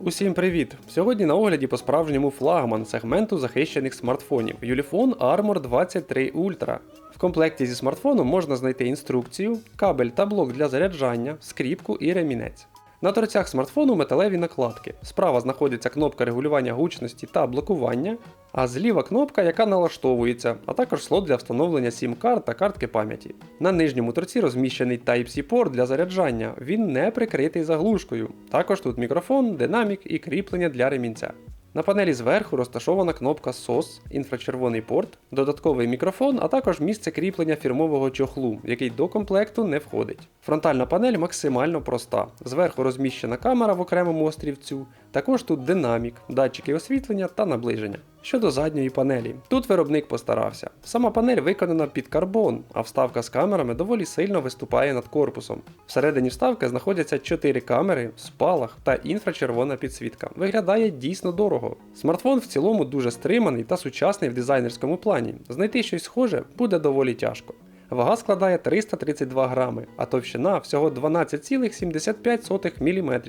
Усім привіт! Сьогодні на огляді по справжньому флагман сегменту захищених смартфонів Юліфон Armor 23 Ultra. В комплекті зі смартфоном можна знайти інструкцію, кабель та блок для заряджання, скріпку і ремінець. На торцях смартфону металеві накладки. Справа знаходиться кнопка регулювання гучності та блокування, а зліва кнопка, яка налаштовується, а також слот для встановлення SIM-карт та картки пам'яті. На нижньому торці розміщений Type-C порт для заряджання, він не прикритий заглушкою. Також тут мікрофон, динамік і кріплення для ремінця. На панелі зверху розташована кнопка SOS, інфрачервоний порт, додатковий мікрофон, а також місце кріплення фірмового чохлу, який до комплекту не входить. Фронтальна панель максимально проста. Зверху розміщена камера в окремому острівцю, також тут динамік, датчики освітлення та наближення. Щодо задньої панелі, тут виробник постарався. Сама панель виконана під карбон, а вставка з камерами доволі сильно виступає над корпусом. Всередині вставки знаходяться 4 камери, спалах та інфрачервона підсвітка. Виглядає дійсно дорого. Смартфон в цілому дуже стриманий та сучасний в дизайнерському плані. Знайти щось схоже буде доволі тяжко. Вага складає 332 грами, а товщина всього 12,75 мм.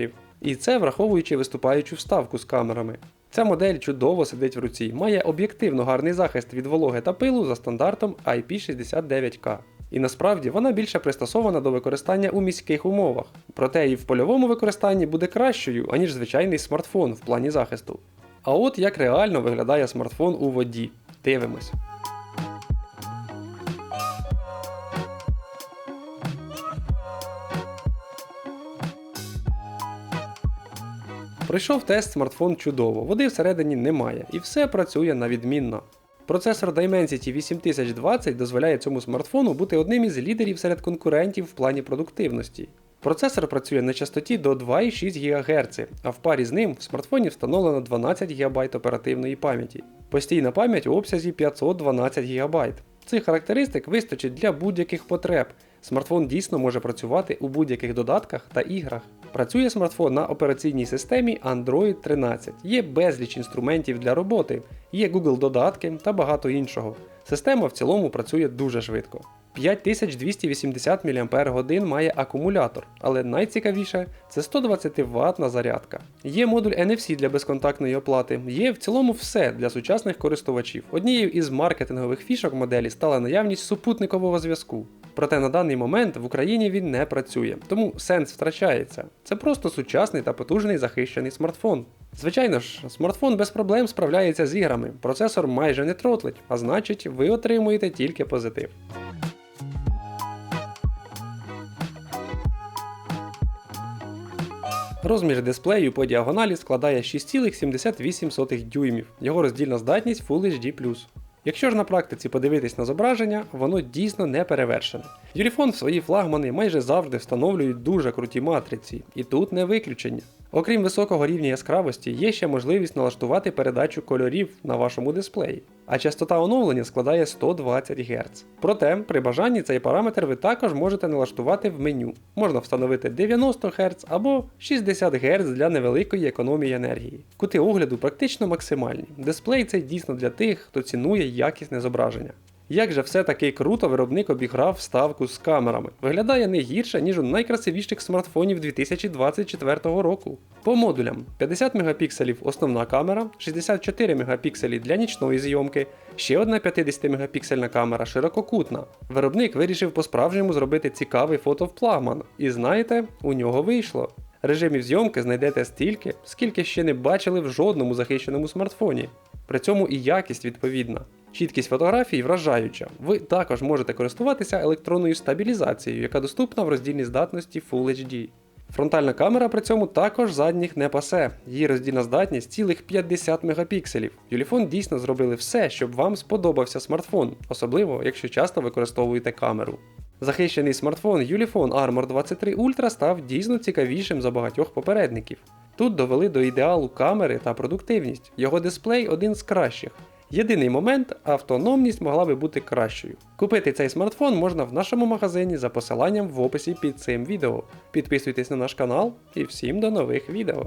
І це враховуючи виступаючу вставку з камерами. Ця модель чудово сидить в руці, має об'єктивно гарний захист від вологи та пилу за стандартом IP69K. І насправді вона більше пристосована до використання у міських умовах, проте і в польовому використанні буде кращою, аніж звичайний смартфон в плані захисту. А от як реально виглядає смартфон у воді. Дивимось. Пройшов тест смартфон чудово, води всередині немає, і все працює на відмінно. Процесор Dimensity 8020 дозволяє цьому смартфону бути одним із лідерів серед конкурентів в плані продуктивності. Процесор працює на частоті до 2,6 ГГц, а в парі з ним в смартфоні встановлено 12 ГБ оперативної пам'яті. Постійна пам'ять у обсязі 512 ГБ. Цих характеристик вистачить для будь-яких потреб. Смартфон дійсно може працювати у будь-яких додатках та іграх. Працює смартфон на операційній системі Android 13. Є безліч інструментів для роботи, є Google додатки та багато іншого. Система в цілому працює дуже швидко. 5280 мАч має акумулятор, але найцікавіше це 120 ватна зарядка. Є модуль NFC для безконтактної оплати, є в цілому все для сучасних користувачів. Однією із маркетингових фішок моделі стала наявність супутникового зв'язку. Проте на даний момент в Україні він не працює, тому сенс втрачається. Це просто сучасний та потужний захищений смартфон. Звичайно ж, смартфон без проблем справляється з іграми, процесор майже не тротлить, а значить, ви отримуєте тільки позитив. Розмір дисплею по діагоналі складає 6,78 дюймів, його роздільна здатність Full HD+. Якщо ж на практиці подивитись на зображення, воно дійсно не перевершене. Юліфон в свої флагмани майже завжди встановлюють дуже круті матриці, і тут не виключення. Окрім високого рівня яскравості, є ще можливість налаштувати передачу кольорів на вашому дисплеї, а частота оновлення складає 120 Гц. Проте, при бажанні цей параметр ви також можете налаштувати в меню. Можна встановити 90 Гц або 60 Гц для невеликої економії енергії. Кути огляду практично максимальні. Дисплей це дійсно для тих, хто цінує якісне зображення. Як же все-таки круто виробник обіграв вставку з камерами. Виглядає не гірше, ніж у найкрасивіших смартфонів 2024 року. По модулям 50 мегапікселів основна камера, 64 мегапікселі для нічної зйомки, ще одна 50 мегапіксельна камера ширококутна. Виробник вирішив по-справжньому зробити цікавий фотовплагман. І знаєте, у нього вийшло. Режимів зйомки знайдете стільки, скільки ще не бачили в жодному захищеному смартфоні. При цьому і якість відповідна. Чіткість фотографій вражаюча. Ви також можете користуватися електронною стабілізацією, яка доступна в роздільній здатності Full HD. Фронтальна камера при цьому також задніх не пасе, її роздільна здатність цілих 50 мегапікселів. Юліфон дійсно зробили все, щоб вам сподобався смартфон, особливо якщо часто використовуєте камеру. Захищений смартфон Ulefone Armor 23 Ultra став дійсно цікавішим за багатьох попередників. Тут довели до ідеалу камери та продуктивність, його дисплей один з кращих. Єдиний момент, автономність могла би бути кращою. Купити цей смартфон можна в нашому магазині за посиланням в описі під цим відео. Підписуйтесь на наш канал і всім до нових відео.